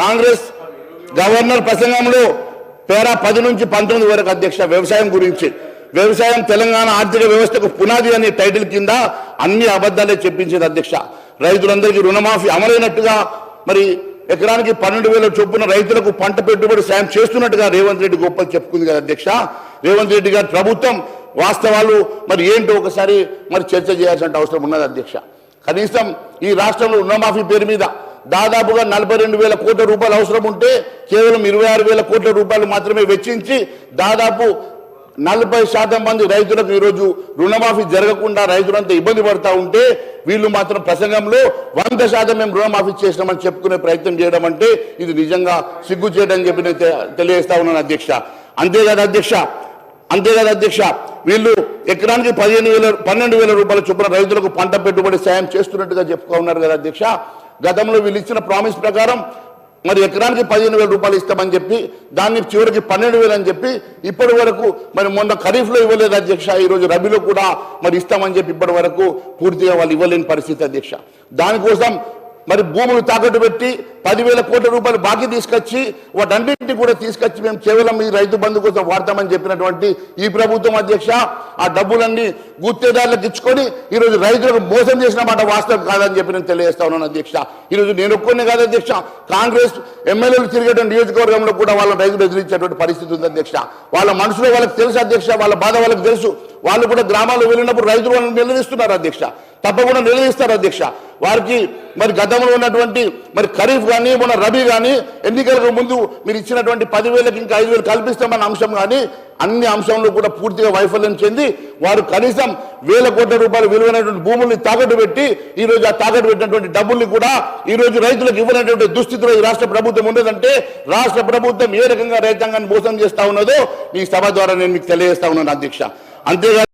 Congress governor ప్రసంగంలో పేరా పది నుంచి పంతొమ్మిది వరకు అధ్యక్ష వ్యవసాయం గురించి వ్యవసాయం తెలంగాణ ఆర్థిక వ్యవస్థకు పునాది అనే టైటిల్ కింద అన్ని అబద్ధాలే చెప్పించేది అధ్యక్ష. రైతులందరికీ రుణమాఫీ అమలైనట్టుగా మరి ఎకరానికి పన్నెండు వేల చొప్పున రైతులకు పంట పెట్టుబడి సాయం చేస్తున్నట్టుగా రేవంత్ రెడ్డి గొప్పలు చెప్పుకుంది కదా అధ్యక్ష. రేవంత్ రెడ్డి గారి ప్రభుత్వం వాస్తవాలు మరి ఏంటో ఒకసారి మరి చర్చ చేయాల్సిన అవసరం ఉన్నది అధ్యక్ష. కనీసం ఈ రాష్ట్రంలో రుణమాఫీ పేరు మీద దాదాపుగా నలభై రెండు వేల కోట్ల రూపాయలు అవసరం ఉంటే కేవలం ఇరవై ఆరు వేల కోట్ల రూపాయలు మాత్రమే వెచ్చించి దాదాపు నలభై శాతం మంది రైతులకు ఈరోజు రుణమాఫీ జరగకుండా రైతులంతా ఇబ్బంది పడతా ఉంటే వీళ్ళు మాత్రం ప్రసంగంలో వంద శాతం మేము రుణమాఫీ చేసినామని చెప్పుకునే ప్రయత్నం చేయడం అంటే ఇది నిజంగా సిగ్గు చేయడం చెప్పి నేను తె- తెలియజేస్తా ఉన్నాను అధ్యక్ష. అంతేకాదు అధ్యక్ష అంతేకాదు అధ్యక్ష వీళ్ళు ఎకరానికి పదిహేను వేల పన్నెండు వేల రూపాయల చొప్పున రైతులకు పంట పెట్టుబడి సాయం చేస్తున్నట్టుగా చెప్పుకో ఉన్నారు కదా అధ్యక్ష. గతంలో వీళ్ళు ఇచ్చిన ప్రామిస్ ప్రకారం మరి ఎకరానికి పదిహేను వేల రూపాయలు ఇస్తామని చెప్పి దాన్ని చివరికి పన్నెండు వేలు అని చెప్పి ఇప్పటి వరకు మరి మొన్న ఖరీఫ్లో ఇవ్వలేదు అధ్యక్ష ఈరోజు రబీలో కూడా మరి ఇస్తామని చెప్పి ఇప్పటి వరకు పూర్తిగా వాళ్ళు ఇవ్వలేని పరిస్థితి అధ్యక్ష. దానికోసం మరి భూములు తాకట్టు పెట్టి పదివేల కోట్ల రూపాయలు బాకీ తీసుకొచ్చి వాటన్నింటినీ కూడా తీసుకొచ్చి మేము కేవలం ఈ రైతు బంధు కోసం వాడతామని చెప్పినటువంటి ఈ ప్రభుత్వం అధ్యక్ష ఆ డబ్బులన్నీ గుత్తేదారులకు ఇచ్చుకొని ఈరోజు రైతులకు మోసం చేసిన మాట వాస్తవం కాదని చెప్పి నేను తెలియజేస్తా ఉన్నాను అధ్యక్ష. ఈరోజు నేను ఒక్కనే కాదు అధ్యక్ష కాంగ్రెస్ ఎమ్మెల్యేలు తిరిగేటువంటి నియోజకవర్గంలో కూడా వాళ్ళ రైతులు ఎదిరించేటువంటి పరిస్థితి ఉంది అధ్యక్ష. వాళ్ళ మనసులో వాళ్ళకి తెలుసు అధ్యక్ష వాళ్ళ బాధ వాళ్ళకి తెలుసు. వాళ్ళు కూడా గ్రామాల్లో వెళ్ళినప్పుడు రైతులు వాళ్ళని నిలదీస్తున్నారు అధ్యక్ష. తప్పకుండా నిలదీస్తారు అధ్యక్ష. వారికి మరి గతంలో ఉన్నటువంటి మరి ఖరీఫ్ కానీ మన రబీ కానీ ఎన్నికలకు ముందు మీరు ఇచ్చినటువంటి పదివేలకు ఇంకా ఐదు వేలు కల్పిస్తామన్న అంశం కానీ అన్ని అంశంలో కూడా పూర్తిగా వైఫల్యం చెంది వారు కనీసం వేల కోట్ల రూపాయలు విలువైనటువంటి భూముల్ని తాకట్టు పెట్టి ఈ రోజు ఆ తాకట్టు పెట్టినటువంటి డబ్బుల్ని కూడా ఈ రోజు రైతులకు ఇవ్వనటువంటి దుస్థితిలో ఈ రాష్ట్ర ప్రభుత్వం ఉన్నదంటే రాష్ట్ర ప్రభుత్వం ఏ రకంగా రైతాంగాన్ని మోసం చేస్తా ఉన్నదో ఈ సభ ద్వారా నేను మీకు తెలియజేస్తా ఉన్నాను అధ్యక్ష. అంతేగాని